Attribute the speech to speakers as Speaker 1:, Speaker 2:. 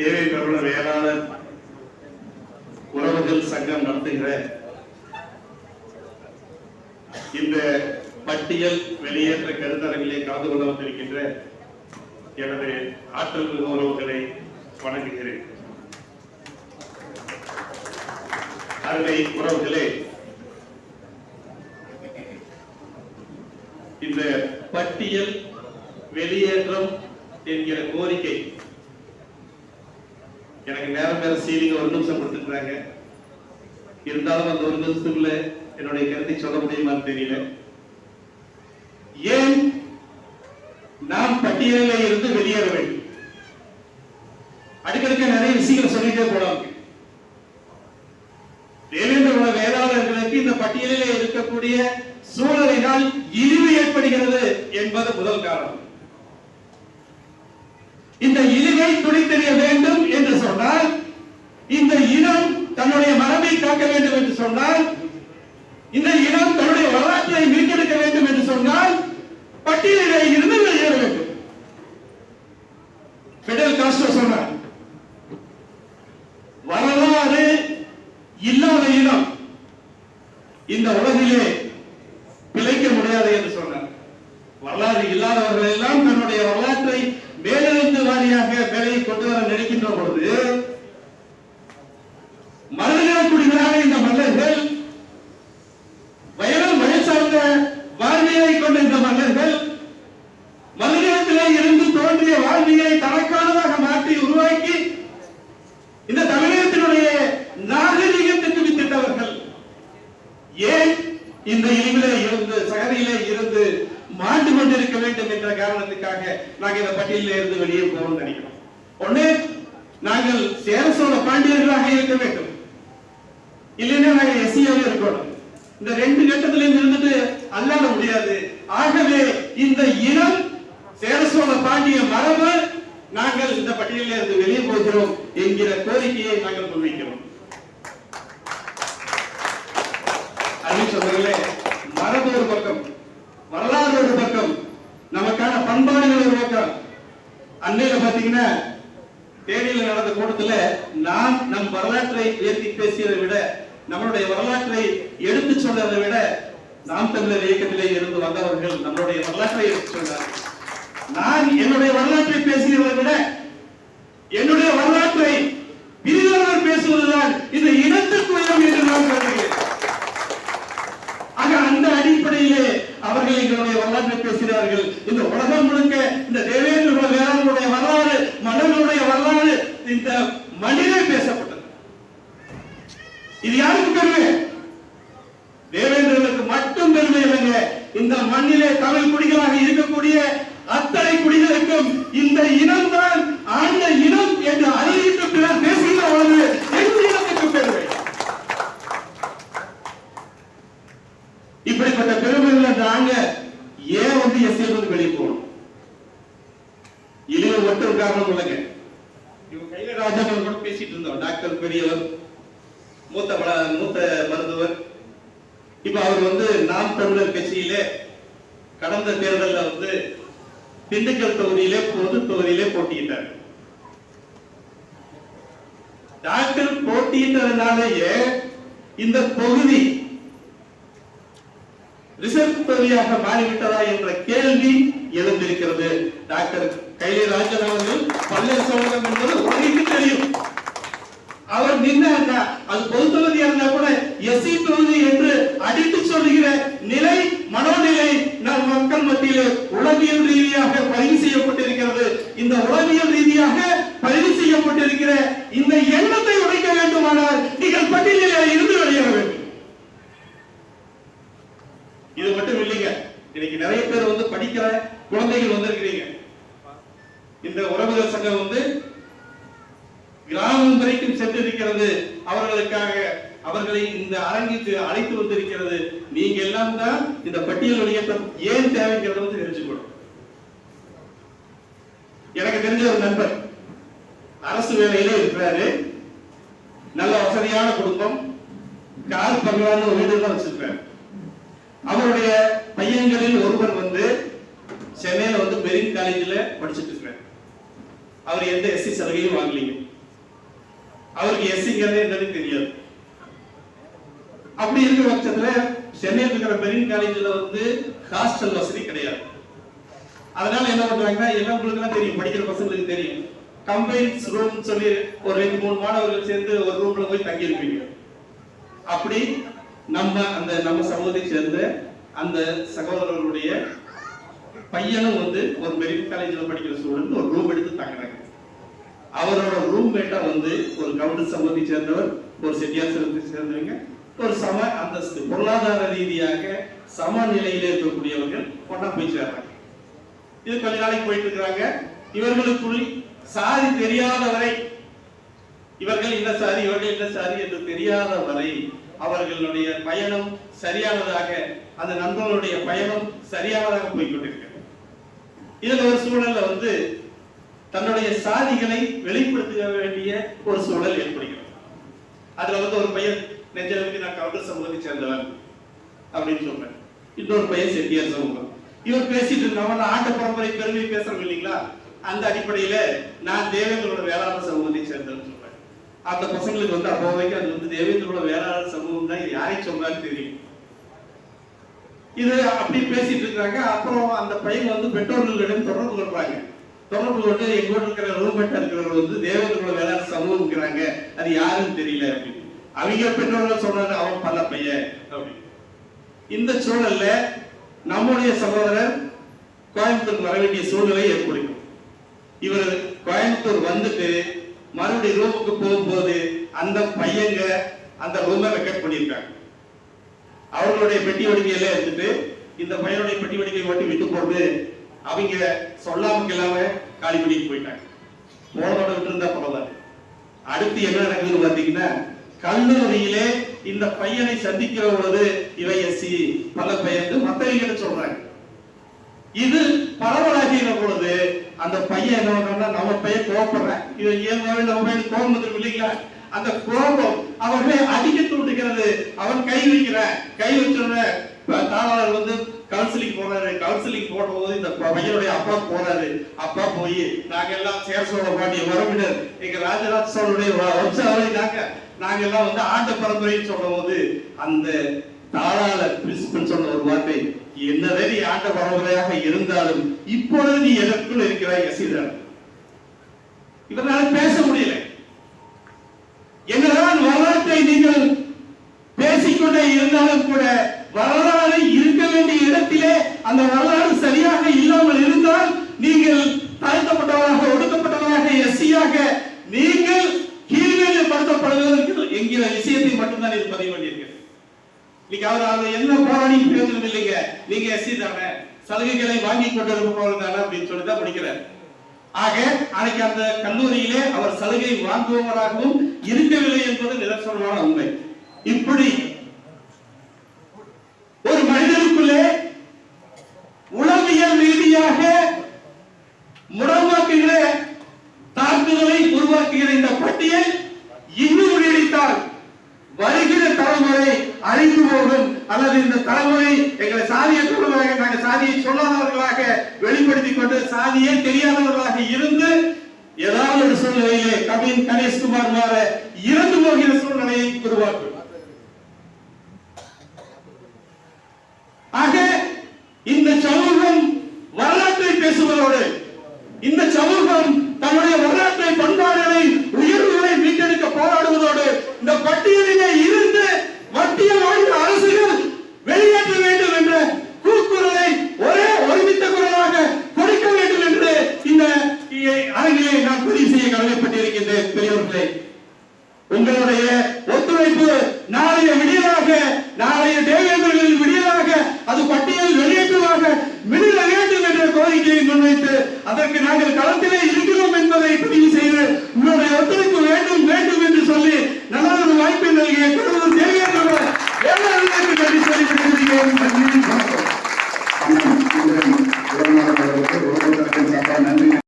Speaker 1: தேவை பிரபல வேளாளர் உறவுகள் சங்கம் நடத்துகிற இந்த பட்டியல் வெளியேற்ற கருத்தரங்கிலே கலந்து கொள்ள வந்திருக்கின்ற எனது ஆற்றல் மிகு உறவுகளை வணங்குகிறேன். அருமை உறவுகளே இந்த பட்டியல் வெளியேற்றம் என்கிற கோரிக்கை நேரம் சீலிங்க ஒரு நிமிஷம் கொடுத்துருக்குறாங்க. இருந்தாலும் அந்த ஒரு நிமிஷத்துக்குள்ள என்னுடைய கருத்தை சொல்ல முடியுமான்னு தெரியல. ஏன் நாம் பட்டியலில் இருந்து வெளியேற வேண்டும்? அடுக்கடுக்க நிறைய விஷயங்கள் சொல்லிட்டே போலாம். தேவேந்திர குல வேளாளர்களுக்கு இந்த பட்டியலில் இருக்கக்கூடிய சூழலினால் இழிவு ஏற்படுகிறது என்பது முதல் காரணம். இந்த இழிவை துணித்தெறிய வேண்டும் என்று சொன்னால் இந்த இனம் தன்னுடைய மரபை காக்க வேண்டும் என்று சொன்னால் இந்த இனம் தன்னுடைய வரலாற்றை மீட்டெடுக்க வேண்டும் என்று சொன்னால் பட்டியலிலே இருந்து வெளியேற வேண்டும். பெடல் காஸ்டோ சொன்னார் வரலாறு இல்லாத இனம் இந்த உலகிலே பிழைக்க முடியாது என்று சொன்னார். வரலாறு இல்லாதவர்கள் எல்லாம் தன்னுடைய வரலாற்றை மேலெழுத்து வாரியாக வேலையை கொண்டு வர நினைக்கின்ற பொழுது இந்த இழிவிலே இருந்து சகதியிலே இருந்து மாண்டு கொண்டிருக்க வேண்டும் என்ற காரணத்துக்காக நாங்கள் இந்த பட்டியலில் இருந்து வெளியே போகணும்னு நினைக்கிறோம். ஒண்ணு நாங்கள் சேர சோழ பாண்டியர்களாக இருக்க வேண்டும். இல்லைன்னா நாங்கள் எஸ்சியாவே இருக்கணும். இந்த ரெண்டு கட்டத்திலையும் இருந்துட்டு அல்லாட முடியாது. ஆகவே இந்த இனம் சேர சோழ பாண்டிய மரபு நாங்கள் இந்த பட்டியலில் இருந்து வெளியே போகிறோம் என்கிற கோரிக்கையை நாங்கள் முன்வைக்கிறோம் அருள் சொந்தங்களே மரபு ஒரு பக்கம் வரலாறு ஒரு பக்கம் நமக்கான பண்பாடுகள் ஒரு அன்னையில பாத்தீங்கன்னா தேனியில நடந்த கூட்டத்துல நாம் நம் வரலாற்றை உயர்த்தி பேசியதை விட நம்மளுடைய வரலாற்றை எடுத்து சொன்னதை விட நாம் தமிழர் இயக்கத்திலே இருந்து வந்தவர்கள் நம்மளுடைய வரலாற்றை எடுத்து சொன்னார் நான் என்னுடைய வரலாற்றை பேசியதை விட என்னுடைய வரலாற்றை பிரிதவர் பேசுவதுதான் இந்த இனத்துக்கு உயரம் என்று நான் கருதுகிறேன் ஆக அந்த அடிப்படையிலே அவர்கள் எங்களுடைய வரலாற்றை பேசினார்கள் இந்த உலகம் முழுக்க இந்த தேவேந்திர குல வேளாண்மையுடைய வரலாறு மன்னனுடைய வரலாறு இந்த மண்ணிலே பேசப்பட்டது. இது யாருக்கு பெருமை? தேவேந்திரனுக்கு மட்டும் பெருமை இல்லைங்க. இந்த மண்ணிலே தமிழ் குடிகளாக இருக்கக்கூடிய அத்தனை குடிகளுக்கும் இந்த இனம் தான் ஆண்ட இனம் என்று அறிவித்து பிறர் பேசுகிற பொழுது எந்த இனத்துக்கு பெருமை. இப்படிப்பட்ட பெருமைகளை நாங்க ஏன் வந்து எஸ்எல் வந்து வெளியே போகணும்? இழிவு மட்டும் காரணம் இல்லைங்க தமிழர் கட்சியிலே கடந்த தேர்தலில் வந்து திண்டுக்கல் தொகுதியிலே பொது தொகுதியிலே போட்டியிட்டார். டாக்டர் போட்டியிட்டதுனாலேயே இந்த தொகுதி ரிசர்வ் தொகுதியாக மாறிவிட்டதா என்ற கேள்வி எழுந்திருக்கிறது. டாக்டர் கைலி ராஜ அவர்கள் பல்லர் சோழகம் என்பது உலகிற்கு தெரியும் அவர் நின்னா அது பொது தொகுதியா இருந்தா கூட எஸ்சி தொகுதி என்று அடித்து சொல்லுகிற நிலை மனோநிலை நம் மக்கள் மத்தியிலே உளவியல் ரீதியாக பதிவு செய்யப்பட்டிருக்கிறது இந்த உளவியல் ரீதியாக பதிவு செய்யப்பட்டிருக்கிற இந்த எண்ணத்தை உடைக்க வேண்டுமானால் நீங்கள் பட்டியலிலே இருந்து வெளியேற வேண்டும் இது மட்டும் இல்லைங்க இன்னைக்கு நிறைய பேர் வந்து படிக்கிற குழந்தைகள் வந்திருக்கிறீங்க இந்த உறவுகள் சங்கம் வந்து கிராமம் வரைக்கும் சென்றிருக்கிறது அவர்களுக்காக அவர்களை இந்த அரங்கிற்கு அழைத்து வந்திருக்கிறது. நீங்க எல்லாம் தான் இந்த பட்டியல் வெளியேற்றம் ஏன் தேவைங்கிறத வந்து தெரிஞ்சுக்கணும். எனக்கு தெரிஞ்ச ஒரு நண்பர் அரசு வேலையிலே இருக்கிறாரு. நல்ல வசதியான குடும்பம் கார் பங்களான ஒரு வீடு தான் வச்சிருக்காரு அவருடைய பையன்களில் ஒருவர் வந்து சென்னையில வந்து பெரிய காலேஜில் படிச்சுட்டு இருக்கிறார். அவர் எந்த எஸ்சி சலுகையும் வாங்கலீங்க. அவருக்கு எஸ்சிங்கிறதே என்னன்னு தெரியாது. அப்படி இருக்கிற பட்சத்துல சென்னையில் இருக்கிற மெரின் காலேஜ்ல வந்து ஹாஸ்டல் வசதி கிடையாது. அதனால என்ன பண்றாங்கன்னா எல்லாம் உங்களுக்கு தெரியும் படிக்கிற பசங்களுக்கு தெரியும். கம்பைன்ஸ் ரூம் சொல்லி ஒரு ரெண்டு மூணு மாணவர்கள் சேர்ந்து ஒரு ரூம்ல போய் தங்கி இருப்பீங்க அப்படி நம்ம அந்த நம்ம சமூகத்தை சேர்ந்த அந்த சகோதரர்களுடைய பையனும் வந்து ஒரு மெரின் காலேஜ்ல படிக்கிற ஸ்டூடெண்ட் ஒரு ரூம் எடுத்து தங்குறாங்க. அவரோட ரூம்மேட்டா வந்து ஒரு கவுண்டர் சமூகத்தை சேர்ந்தவர் ஒரு செட்டியார் சமூகத்தை சேர்ந்தவங்க ஒரு சம அந்தஸ்து பொருளாதார ரீதியாக சம நிலையில இருக்கக்கூடியவர்கள் கொண்டா போய் சேர்றாங்க. இது கொஞ்ச நாளைக்கு போயிட்டு இருக்கிறாங்க. இவர்களுக்குள் சாதி தெரியாத வரை இவர்கள் இந்த சாதி இவர்கள் இந்த சாதி என்று தெரியாத வரை அவர்களுடைய பயணம் சரியானதாக அந்த நண்பர்களுடைய பயணம் சரியானதாக போய்கொண்டிருக்கிறது இதுல ஒரு சூழல்ல வந்து தன்னுடைய சாதிகளை வெளிப்படுத்த வேண்டிய ஒரு சூழல் ஏற்படுகிறது. அதுல வந்து ஒரு பையன் நெஞ்சளவுக்கு நான் கவுண்டர் சமூகத்தை சேர்ந்தவன் அப்படின்னு சொல்றேன். இன்னொரு பையன் செட்டியார் சமூகம். இவர் பேசிட்டு இருந்தவன் ஆட்ட பரம்பரை பெருமை பேசுறோம் இல்லைங்களா? அந்த அடிப்படையில நான் தேவேந்திரோட வேளாண் சமூகத்தை சேர்ந்தவன் சொல்றேன். அந்த பசங்களுக்கு வந்து அப்போதைக்கு அது வந்து தேவேந்திரோட வேளாண் சமூகம் தான். யாரை சொன்னாலும் தெரியும் இது அப்படி பேசிட்டு இருக்காங்க அப்புறம் அந்த பையன் வந்து பெற்றோர்களிடம் தொடர்பு கொள்றாங்க தொடர்பு கொண்டு எங்க இருக்கிற ரூம்பெட்டா இருக்கிறவர் வந்து தேவேந்திரோட வேளாண் சமூகம்ங்கிறாங்க. அது யாருன்னு தெரியல அப்படின்னு. அவங்க பெற்றோர்கள் சொல்றாங்க அவன் பல பையன். அப்படின்னு இந்த சூழல்ல நம்முடைய சகோதரர் கோயம்புத்தூர் வர வேண்டிய சூழ்நிலை ஏற்படுக்கும் இவர் கோயம்புத்தூர் வந்துட்டு மறுபடியும் ரூமுக்கு போகும்போது அந்த பையங்க அந்த ரூமை வெக்கெட் பண்ணியிருக்காங்க. அவர்களுடைய பெட்டி வடிவையெல்லாம் எடுத்துட்டு இந்த பையனுடைய பெட்டி வடிவை மட்டும் விட்டு போட்டு அவங்க சொல்லாம இல்லாம காலி பண்ணிட்டு போயிட்டாங்க. போனதோட விட்டு இருந்தா பரவாயில்ல. அடுத்து என்ன நடக்குதுன்னு பாத்தீங்கன்னா கல்லூரியிலே இந்த பையனை சந்திக்கிற பொழுது இவை பல பெயர்ந்து மத்தவங்க சொல்றாங்க. இது பரவலாகிற பொழுது அந்த பையன் என்ன பண்றான்னா நம்ம பையன் கோபப்படுறேன் இது இயல்பாவே நம்ம பையன் கோபம் வந்துடும் இல்லைங்களா? அந்த கோபம் அவர்களை அடிக்க தூண்டுகிறது அவன் கை வைக்கிறேன். கை வச்சோடனே தாளாளர் வந்து கவுன்சிலிங் போறாரு கவுன்சிலிங் போடும்போது இந்த பையனுடைய அப்பா போறாரு அப்பா போய் நாங்க எல்லாம் சேர்சோட பாண்டிய உறவினர் எங்க ராஜராஜ சோழனுடைய வம்சாவளி நாங்க நாங்க எல்லாம் வந்து ஆண்ட பரம்பரைன்னு சொல்லும் போது அந்த தாராள பிரின்சிபல் சொன்ன ஒரு வார்த்தை என்னவே நீ ஆண்ட பரம்பரையாக இருந்தாலும் இப்பொழுது நீ எதற்குள் இருக்கிறாய் எசிதர் இவரால் பேச முடியல. என்னதான் வரலாற்றை நீங்கள் பேசிக்கொண்டே இருந்தாலும் கூட வரலாறு இருக்க வேண்டிய அந்த வரலாறு சரியாக இல்லாமல் இருந்தால் நீங்கள் தாழ்த்தப்பட்டவராக ஒடுக்கப்பட்டவராக எஸ்சியாக நீங்கள் கீழ்நிலைப்படுத்தப்படுவதற்கு என்கிற விஷயத்தை மட்டும்தான் இது பதிவு பண்ணியிருக்கிறது இன்னைக்கு அவர் அவர் என்ன போராடி பிரயோஜனம் இல்லைங்க நீங்க எஸ்சி தானே சலுகைகளை வாங்கி கொண்டு இருப்பவர் தானே அப்படின்னு சொல்லி தான் படிக்கிறார். ஆக அன்னைக்கு அந்த கல்லூரியிலே அவர் சலுகை வாங்குபவராகவும் இருக்கவில்லை என்பது நிதர்சனமான உண்மை. இப்படி ஒரு மனிதனுக்குள்ளே உளவியல் ரீதியாக முடமாக்குகிற தாக்குதலை இந்த பட்டியல் இன்னும் நீடித்தால் வருகிற தலைமுறை அழிந்து போகும். அல்லது இந்த தலைமுறை எங்களை சாதிய தலைமுறையாக நாங்கள் சாதியை சொல்லாதவர்களாக வெளிப்படுத்திக் கொண்டு சாதியே தெரியாதவர்களாக இருந்து ஏதாவது ஒரு சூழ்நிலையிலே கவின் கணேஷ்குமார் மாற இறந்து போகிற சூழ்நிலையை உருவாக்கும். அதற்கு நாங்கள் களத்திலே இருக்கிறோம் என்பதை பதிவு செய்து உங்களுடைய ஒத்துழைப்பு